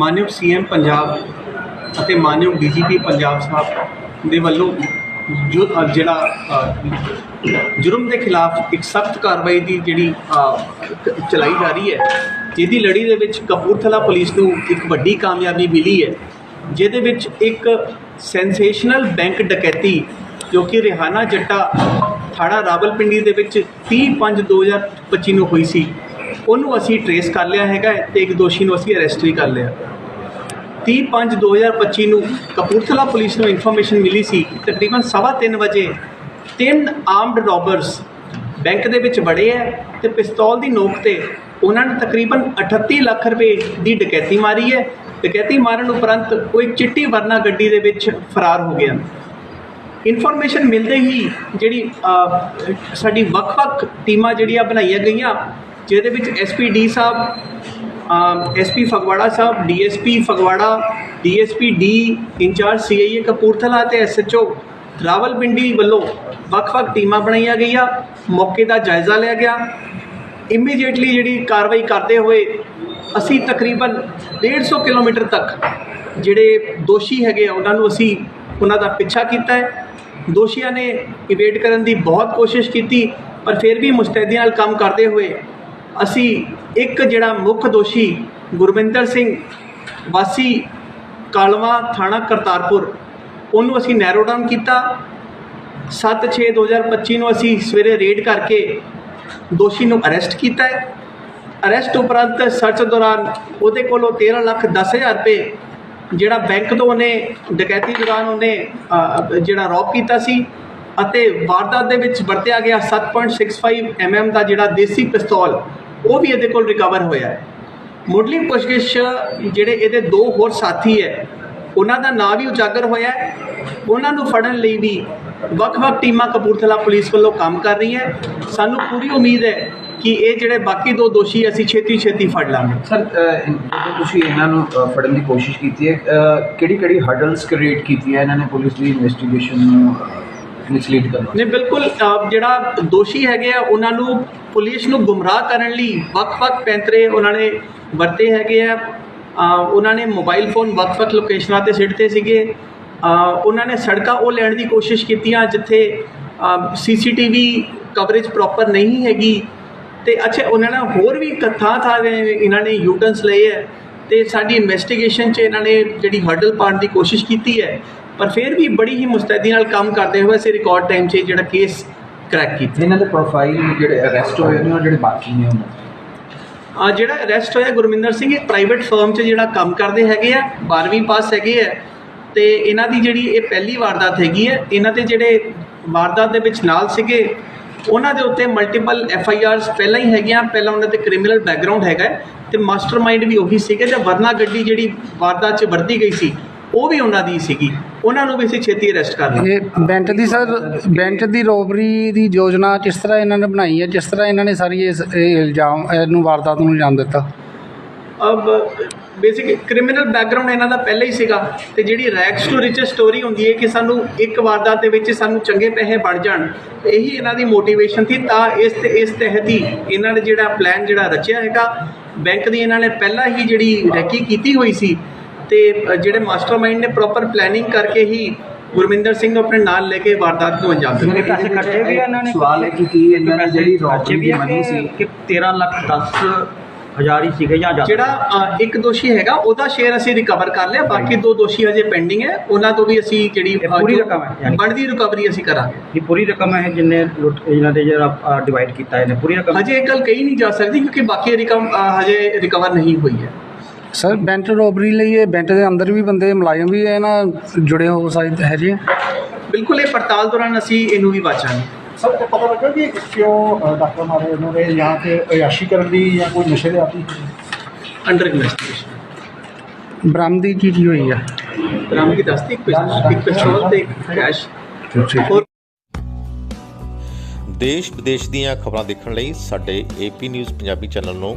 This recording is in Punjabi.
ਮਾਨਯੋਗ ਸੀਐਮ ਪੰਜਾਬ ਅਤੇ ਮਾਨਯੋਗ ਡੀਜੀਪੀ ਪੰਜਾਬ ਸਾਹਿਬ ਦੇ ਵੱਲੋਂ ਜੋ ਜਿਹੜਾ ਜੁਰਮ ਦੇ ਖਿਲਾਫ ਇੱਕ ਸਖਤ ਕਾਰਵਾਈ ਦੀ ਜਿਹੜੀ ਚਲਾਈ ਜਾ ਰਹੀ ਹੈ, ਜਿਹਦੀ ਲੜੀ ਦੇ ਵਿੱਚ ਕਪੂਰਥਲਾ ਪੁਲਿਸ ਨੂੰ ਇੱਕ ਵੱਡੀ ਕਾਮਯਾਬੀ ਮਿਲੀ ਹੈ, ਜਿਹਦੇ ਵਿੱਚ ਇੱਕ ਸੈਂਸੇਸ਼ਨਲ ਬੈਂਕ ਡਕੈਤੀ ਜੋ ਕਿ ਰਿਹਾਨਾ ਜੱਟਾ ਥਾਣਾ ਰਾਵਲਪਿੰਡੀ ਦੇ ਵਿੱਚ 30/5/2025 ਨੂੰ ਹੋਈ ਸੀ ਉਹਨੂੰ ਅਸੀਂ ਟਰੇਸ ਕਰ ਲਿਆ ਹੈਗਾ ਹੈ ਤੇ ਇੱਕ ਦੋਸ਼ੀ ਨੂੰ ਅਸੀਂ ਅਰੈਸਟ ਵੀ ਕਰ ਲਿਆ। 30/5/2025 ਨੂੰ ਕਪੂਰਥਲਾ ਪੁਲਿਸ ਨੂੰ ਇਨਫੋਰਮੇਸ਼ਨ ਮਿਲੀ ਸੀ ਕਿ ਤਕਰੀਬਨ 3:30 ਵਜੇ ਤਿੰਨ ਆਰਮਡ ਰੋਬਰਸ ਬੈਂਕ ਦੇ ਵਿੱਚ ਵੜੇ ਹੈ ਤੇ ਪਿਸਤੌਲ ਦੀ ਨੋਕ ਤੇ ਉਹਨਾਂ ਨੇ ਤਕਰੀਬਨ 38 ਲੱਖ ਰੁਪਏ ਦੀ ਡਕੈਤੀ ਮਾਰੀ ਹੈ। ਡਕੈਤੀ ਮਾਰਨ ਉਪਰੰਤ ਉਹ ਇੱਕ ਚਿੱਟੀ ਵਰਨਾ ਗੱਡੀ ਦੇ ਵਿੱਚ ਫਰਾਰ ਹੋ ਗਿਆ। ਇਨਫੋਰਮੇਸ਼ਨ ਮਿਲਦੇ ਹੀ ਜਿਹੜੀ ਸਾਡੀ ਵੱਖ-ਵੱਖ ਟੀਮਾਂ ਜਿਹੜੀਆਂ ਬਣਾਈਆਂ ਗਈਆਂ ਜਿਹਦੇ ਵਿੱਚ ਐਸਪੀ ਡੀ ਸਾਹਿਬ ਐਸਪੀ ਫਗਵਾੜਾ ਸਾਹਿਬ DSP Phagwara DSP D incharge CIA Kapurthala ਤੇ ਐਸਐਚਓ ਰਾਵਲਪਿੰਡੀ ਵੱਲੋਂ ਵੱਖ-ਵੱਖ ਟੀਮਾਂ ਬਣਾਈਆਂ ਗਈਆਂ। ਮੌਕੇ ਦਾ ਜਾਇਜ਼ਾ ਲਿਆ ਗਿਆ। ਇਮੀਡੀਏਟਲੀ ਜਿਹੜੀ ਕਾਰਵਾਈ ਕਰਦੇ ਹੋਏ ਅਸੀਂ ਤਕਰੀਬਨ 150 ਕਿਲੋਮੀਟਰ ਤੱਕ ਜਿਹੜੇ ਦੋਸ਼ੀ ਹੈਗੇ ਆ, ਉਹਨਾਂ ਨੂੰ ਅਸੀਂ ਉਹਨਾਂ ਦਾ ਪਿੱਛਾ ਕੀਤਾ ਹੈ। ਦੋਸ਼ੀਆਂ ਨੇ ਇਵੇਟ ਕਰਨ ਦੀ ਬਹੁਤ ਕੋਸ਼ਿਸ਼ ਕੀਤੀ, ਪਰ ਫਿਰ ਵੀ ਮੁਸਤੈਦੀ ਨਾਲ ਕੰਮ ਕਰਦੇ ਹੋਏ ਅਸੀਂ ਇੱਕ ਜਿਹੜਾ ਮੁੱਖ ਦੋਸ਼ੀ ਗੁਰਵਿੰਦਰ ਸਿੰਘ ਵਾਸੀ ਕਾਲਵਾ ਥਾਣਾ ਕਰਤਾਰਪੁਰ, ਉਹਨੂੰ ਅਸੀਂ ਨੈਰੋ ਡਾਊਨ ਕੀਤਾ। 7/6/2025 ਨੂੰ ਅਸੀਂ ਸਵੇਰੇ ਰੇਡ ਕਰਕੇ ਦੋਸ਼ੀ ਨੂੰ ਅਰੈਸਟ ਕੀਤਾ ਹੈ। ਅਰੈਸਟ ਉਪਰੰਤ ਸਰਚ ਦੌਰਾਨ ਉਹਦੇ ਕੋਲੋਂ 13 ਲੱਖ 10 ਹਜ਼ਾਰ ਰੁਪਏ ਜਿਹੜਾ ਬੈਂਕ ਤੋਂ ਉਹਨੇ ਡਕੈਤੀ ਦੌਰਾਨ ਉਹਨੇ ਜਿਹੜਾ ਰੌਬ ਕੀਤਾ ਸੀ। ਅਤੇ ਵਾਰਦਾਤ ਦੇ ਵਿੱਚ ਵਰਤਿਆ ਗਿਆ 7.65 mm ਦਾ ਜਿਹੜਾ ਦੇਸੀ ਪਿਸਤੌਲ, ਉਹ ਵੀ ਇਹਦੇ ਕੋਲ ਰਿਕਵਰ ਹੋਇਆ ਹੈ। ਮੁੱਢਲੀ ਪੁੱਛਗਿੱਛ ਜਿਹੜੇ ਇਹਦੇ ਦੋ ਹੋਰ ਸਾਥੀ ਹੈ, ਉਹਨਾਂ ਦਾ ਨਾਂ ਵੀ ਉਜਾਗਰ ਹੋਇਆ ਹੈ। ਉਹਨਾਂ ਨੂੰ ਫੜਨ ਲਈ ਵੀ ਵੱਖ-ਵੱਖ ਟੀਮਾਂ ਕਪੂਰਥਲਾ ਪੁਲਿਸ ਵੱਲੋਂ ਕੰਮ ਕਰ ਰਹੀ ਹੈ। ਸਾਨੂੰ ਪੂਰੀ ਉਮੀਦ ਹੈ ਕਿ ਇਹ ਜਿਹੜੇ ਬਾਕੀ ਦੋ ਦੋਸ਼ੀ ਅਸੀਂ ਛੇਤੀ ਛੇਤੀ ਫੜ ਲਾਂਗੇ। ਸਰ ਜਦੋਂ ਤੁਸੀਂ ਇਹਨਾਂ ਨੂੰ ਫੜਨ ਦੀ ਕੋਸ਼ਿਸ਼ ਕੀਤੀ ਹੈ ਕਿਹੜੀ ਕਿਹੜੀ ਹਰਡਲਸ ਕ੍ਰੀਏਟ ਕੀਤੀਆਂ ਇਹਨਾਂ ਨੇ ਪੁਲਿਸ ਦੀ ਇਨਵੈਸਟੀਗੇਸ਼ਨ ਨੂੰ? ਮਿਸਲੀਡ ਕਰਨ। ਨੇ ਬਿਲਕੁਲ ਜਿਹੜਾ ਦੋਸ਼ੀ ਹੈਗੇ ਆ, ਉਹਨਾਂ ਨੂੰ ਪੁਲਿਸ ਨੂੰ ਗੁੰਮਰਾਹ ਕਰਨ ਲਈ ਵੱਖ-ਵੱਖ ਪੈਂਤਰੇ ਉਹਨਾਂ ਨੇ ਵਰਤੇ ਹੈਗੇ ਆ। ਉਹਨਾਂ ਨੇ ਮੋਬਾਈਲ ਫੋਨ ਵੱਖ-ਵੱਖ ਲੋਕੇਸ਼ਨਾਂ ਤੇ ਸਿੱਟਦੇ ਸੀਗੇ। ਉਹਨਾਂ ਨੇ ਸੜਕਾਂ ਉਹ ਲੈਣ ਦੀ ਕੋਸ਼ਿਸ਼ ਕੀਤੀਆਂ ਜਿੱਥੇ ਸੀਸੀਟੀਵੀ ਕਵਰੇਜ ਪ੍ਰੋਪਰ ਨਹੀਂ ਹੈਗੀ। ਤੇ ਅੱਛਾ, ਉਹਨਾਂ ਨੇ ਹੋਰ ਵੀ ਕ- ਥਾਂ ਥਾਂ ਦੇ ਇਹਨਾਂ ਨੇ ਯੂਟਨਸ ਲਏ ਹੈ ਤੇ ਸਾਡੀ ਇਨਵੈਸਟੀਗੇਸ਼ਨ 'ਚ ਇਹਨਾਂ ਨੇ ਜਿਹੜੀ ਹਰਡਲ ਪਾਉਣ ਦੀ ਕੋਸ਼ਿਸ਼ ਕੀਤੀ ਹੈ ਪਰ ਫਿਰ ਵੀ ਬੜੀ ਹੀ ਮੁਸਤੈਦੀ ਨਾਲ ਕੰਮ ਕਰਦੇ ਹੋਏ ਅਸੀਂ ਰਿਕਾਰਡ ਟਾਈਮ 'ਚ ਜਿਹੜਾ ਕੇਸ ਕਰੈਕ ਕੀਤਾ। ਇਹਨਾਂ ਦੇ ਪ੍ਰੋਫਾਈਲ ਜਿਹੜੇ ਅਰੈਸਟ ਹੋਏ ਨੇ ਉਹ ਜਿਹੜੇ ਬਾਕੀ ਨੇ ਉਹਨਾਂ ਆ ਜਿਹੜਾ ਅਰੈਸਟ ਹੋਇਆ ਗੁਰਮਿੰਦਰ ਸਿੰਘ ਇਹ ਪ੍ਰਾਈਵੇਟ ਫਰਮ 'ਚ ਜਿਹੜਾ ਕੰਮ ਕਰਦੇ ਹੈਗੇ ਆ 12ਵੀਂ ਪਾਸ ਹੈਗੇ ਆ ਤੇ ਇਹਨਾਂ ਦੀ ਜਿਹੜੀ ਇਹ ਪਹਿਲੀ ਵਾਰਦਾਤ ਹੈਗੀ ਹੈ ਇਹਨਾਂ ਦੇ ਜਿਹੜੇ ਵਾਰਦਾਤ ਦੇ ਵਿੱਚ ਨਾਲ ਸੀਗੇ ਉਹਨਾਂ ਦੇ ਉੱਤੇ ਮਲਟੀਪਲ ਐਫ ਆਈ ਆਰਸ ਪਹਿਲਾਂ ਹੀ ਹੈਗੀਆਂ ਪਹਿਲਾਂ ਉਹਨਾਂ ਦੇ ਕ੍ਰਿਮੀਨਲ ਬੈਕਗ੍ਰਾਉਂਡ ਹੈਗਾ ਤੇ ਮਾਸਟਰਮਾਈਂਡ ਵੀ ਉਹੀ ਸੀਗੇ ਤੇ ਵਰਨਾ ਗੱਡੀ ਜਿਹੜੀ ਵਾਰਦਾਤ 'ਚ ਵਰਤੀ ਗਈ ਸੀ ਉਹ ਵੀ ਉਹਨਾਂ ਦੀ ਸੀਗੀ। ਉਹਨਾਂ ਨੂੰ ਵੀ ਅਸੀਂ ਛੇਤੀ ਅਰੈਸਟ ਕਰ ਲਾਂਗੇ। ਇਹ ਬੈਂਕ ਦੀ ਸਰ ਬੈਂਕ ਦੀ ਰੋਬਰੀ ਦੀ ਯੋਜਨਾ ਕਿਸ ਤਰ੍ਹਾਂ ਇਹਨਾਂ ਨੇ ਬਣਾਈ ਹੈ? ਜਿਸ ਤਰ੍ਹਾਂ ਇਹਨਾਂ ਨੇ ਸਾਰੀ ਇਸ ਇਹ ਇਲਜ਼ਾਮ ਇਹਨੂੰ ਵਾਰਦਾਤ ਨੂੰ ਅੰਜਾਮ ਦਿੱਤਾ? ਅਬ ਬੇਸਿਕ ਕ੍ਰਿਮੀਨਲ ਬੈਕਗ੍ਰਾਉਂਡ ਇਹਨਾਂ ਦਾ ਪਹਿਲਾਂ ਹੀ ਸੀਗਾ ਤੇ ਜਿਹੜੀ ਰੈਕਸ ਟੂ ਰਿਚ ਸਟੋਰੀ ਹੁੰਦੀ ਹੈ ਕਿ ਸਾਨੂੰ ਇੱਕ ਵਾਰਦਾਤ ਦੇ ਵਿੱਚ ਸਾਨੂੰ ਚੰਗੇ ਪੈਸੇ ਬਣ ਜਾਣ ਇਹੀ ਇਹਨਾਂ ਦੀ ਮੋਟੀਵੇਸ਼ਨ ਸੀ। ਤਾਂ ਇਸ ਤੇ ਇਸ ਤਹਿਤ ਹੀ ਇਹਨਾਂ ਨੇ ਜਿਹੜਾ ਪਲਾਨ ਜਿਹੜਾ ਰਚਿਆ ਹੈਗਾ ਬੈਂਕ ਦੀ ਇਹਨਾਂ ਨੇ ਪਹਿਲਾਂ ਹੀ ਜਿਹੜੀ ਰੈਕੀ ਕੀਤੀ ਹੋਈ ਸੀ ਤੇ ਜਿਹੜੇ ਮਾਸਟਰਮਾਈਂਡ ਨੇ ਪ੍ਰੋਪਰ ਪਲੈਨਿੰਗ ਕਰਕੇ ਹੀ ਗੁਰਮਿੰਦਰ ਸਿੰਘ ਨੂੰ ਆਪਣੇ ਨਾਲ ਲੈ ਕੇ ਵਾਰਦਾਤ ਨੂੰ ਅੰਜਾਮ ਦਿੱਤਾ। ਪੈਸੇ ਕੱਟੇ ਵੀ ਇਹਨਾਂ ਨੇ ਸਵਾਲ ਹੈ ਕਿ ਕੀ ਇਹਨਾਂ ਨੇ ਜਿਹੜੀ ਰੌਬਰੀ ਦੀ ਮਨੀ ਸੀ? ਕਿ 13 ਲੱਖ 10 ਹਜ਼ਾਰ ਹੀ ਸੀਗੇ ਜਾਂ ਜ਼ਿਆਦਾ? ਜਿਹੜਾ ਇੱਕ ਦੋਸ਼ੀ ਹੈਗਾ ਉਹਦਾ ਸ਼ੇਅਰ ਅਸੀਂ ਰਿਕਵਰ ਕਰ ਲਿਆ ਬਾਕੀ ਦੋ ਦੋਸ਼ੀ ਹਜੇ ਪੈਂਡਿੰਗ ਹੈ ਉਹਨਾਂ ਤੋਂ ਵੀ ਅਸੀਂ ਜਿਹੜੀ ਪੂਰੀ ਰਕਮ ਹੈ ਯਾਨੀ। ਬਣਦੀ ਰਿਕਵਰੀ ਅਸੀਂ ਕਰਾਂਗੇ। ਇਹ ਪੂਰੀ ਰਕਮ ਹੈ ਜਿੰਨੇ ਲੁੱਟ ਇਹਨਾਂ ਦੇ ਜਿਹੜਾ ਡਿਵਾਈਡ ਕੀਤਾ ਇਹਨੇ ਪੂਰੀ ਰਕਮ ਹਜੇ ਇਹ ਗੱਲ ਕਹੀ ਨਹੀਂ ਜਾ ਸਕਦੀ ਕਿਉਂਕਿ ਬਾਕੀ ਰਕਮ ਹਜੇ ਰਿਕਵਰ ਨਹੀਂ ਹੋਈ ਹੈ। ਸਰ? ਬੈਂਟ ਰੋਬਰੀ ਲਈ ਇਹ ਬੈਂਟ ਦੇ ਅੰਦਰ ਵੀ ਬੰਦੇ ਮੁਲਾਜ਼ਮ ਵੀ ਇਹ ਨਾ ਜੁੜੇ ਹੋ ਸਕਦੇ ਹੈ ਜੀ? ਬਿਲਕੁਲ ਇਹ ਪੜਤਾਲ ਦੌਰਾਨ ਅਸੀਂ ਇਹਨੂੰ ਵੀ ਵਾਚਾਂਗੇ। ਸਰ ਤੇ ਪਤਾ ਲੱਗਾ ਕਿ ਕਿਉਂ ਡਾਕਟਰ ਮਾਰੇ ਉਹਨਾਂ ਨੇ ਜਾਂ ਤੇ ਅਯਾਸ਼ੀ ਕਰਨ ਦੀ ਜਾਂ ਕੋਈ ਨਸ਼ੇ ਦੇ ਆਦੀ? ਅੰਡਰ ਇਨਵੈਸਟੀਗੇਸ਼ਨ ਬਰਾਮਦੀ ਕੀ ਕੀ ਹੋਈ ਆ? ਬਰਾਮਦੀ ਦੱਸਤੀ ਇੱਕ ਪਿਸਤੌਲ ਤੇ ਕੈਸ਼। ਹੋਰ ਦੇਸ਼ ਵਿਦੇਸ਼ ਦੀਆਂ ਖਬਰਾਂ ਦੇਖਣ ਲਈ ਸਾਡੇ ਏਪੀ ਨਿਊਜ਼ ਪੰਜਾਬੀ ਚੈਨਲ ਨੂੰ